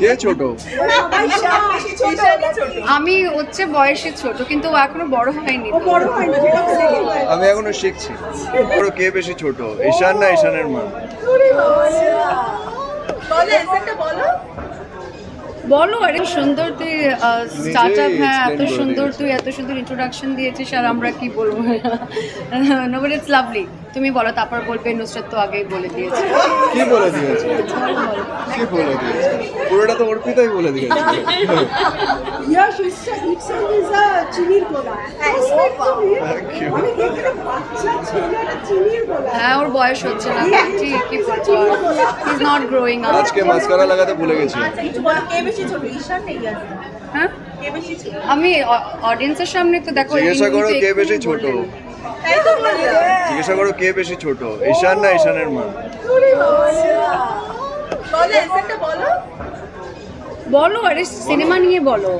কে ছোট? আমি হচ্ছে বয়সে ছোট কিন্তু ও এখনও বড় হয়নি হয় হয়। আমি এখনও শিখছি। বড় কে বেশি ছোট ঈশান না ঈশানের মা? বলো আরে সুন্দর তুই স্টার্ট আপ হ্যাঁ এত সুন্দর তুই এত সুন্দর ইন্ট্রোডাকশন দিয়েছিস আর আমরা কি বলব? নো বাট ইটস লাভলি তুমি বলো তারপর বলবে নুসরাত তো আগেই বলে দিয়েছে। কি বলে দিয়েছে? কি বলে দিয়েছে? পুরোটা তো অর্পিতাই বলে দিয়েছে। Itself itself is a চিনির you. আমি দেখলে বাচ্চা গোলা হ্যাঁ ওর বয়স হচ্ছে না। ঠিক কি বলব ইজ নট গ্রোয়িং আপ আজকে মাস্কারা লাগাতে ভুলে গেছি। কে বেশি ছোট ঈশান নেই হ্যাঁ? আমি অডিয়েন্সের সামনে তো দেখো জিজ্ঞাসা করো কে বেশি ছোট। জিজ্ঞাসা করো কে বেশি ছোট ঈশান না ঈশানের মা? বলো বলো। বলো আরে সিনেমা নিয়ে বলো।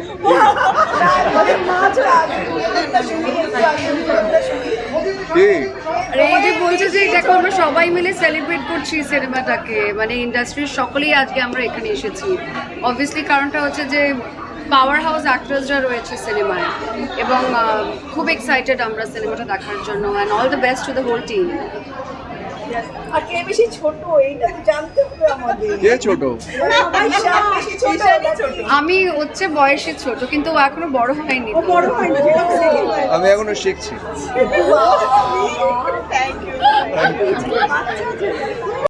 আর এই যে বলছে যে দেখো আমরা সবাই মিলে সেলিব্রেট করছি সিনেমাটাকে মানে ইন্ডাস্ট্রির সকলেই আজকে আমরা এখানে এসেছি। অবভিয়াসলি কারণটা হচ্ছে যে পাওয়ার হাউস অ্যাক্ট্রেসরা রয়েছে সিনেমায় এবং খুব এক্সাইটেড আমরা সিনেমাটা দেখার জন্য and all the best to the whole team আর কে বেশি ছোট? এইটা তো জানতে হবে আমাদের। কে ছোট? ঈশান বেশি ছোট। আমি হচ্ছে বয়সে ছোট কিন্তু ও এখনও বড় হয়নি ও বড় হয় আমি এখনও শিখছি।